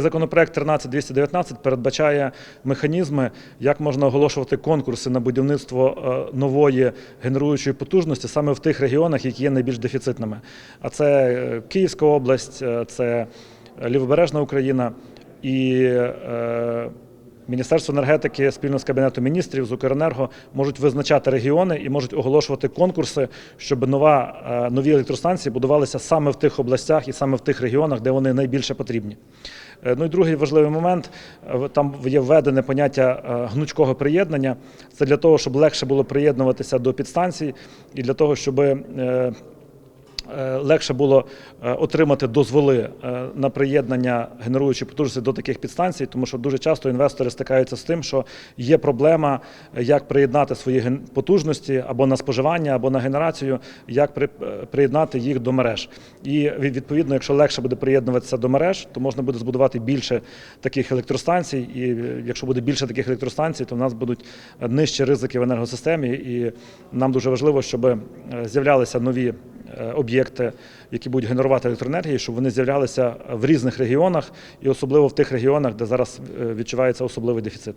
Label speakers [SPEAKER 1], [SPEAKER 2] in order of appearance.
[SPEAKER 1] Законопроект 13219 передбачає механізми, як можна оголошувати конкурси на будівництво е, нової генеруючої потужності саме в тих регіонах, які є найбільш дефіцитними. А це е, Київська область, е, це Лівобережна Україна і Міністерство енергетики спільно з Кабінетом міністрів з Укренерго можуть визначати регіони і можуть оголошувати конкурси, щоб нова, е, нові електростанції будувалися саме в тих областях і саме в тих регіонах, де вони найбільше потрібні. Е, Ну і другий важливий момент е, там є введене поняття гнучкого приєднання. Це для того, щоб легше було приєднуватися до підстанцій, і для того, щоб легше було е, отримати дозволи е, на приєднання генеруючої потужності до таких підстанцій, тому що дуже часто інвестори стикаються з тим, що є проблема, е, як приєднати свої потужності або на споживання, або на генерацію, як при- е, приєднати їх до мереж. І відповідно, якщо легше буде приєднуватися до мереж, то можна буде збудувати більше таких електростанцій. І е, якщо буде більше таких електростанцій, то в нас будуть е, нижчі ризики в енергосистемі. І нам дуже важливо, щоб е, з'являлися нові е, об'єкти, які будуть генерувати електроенергію, щоб вони з'являлися в різних регіонах, і особливо в тих регіонах, де зараз е, відчувається особливий дефіцит.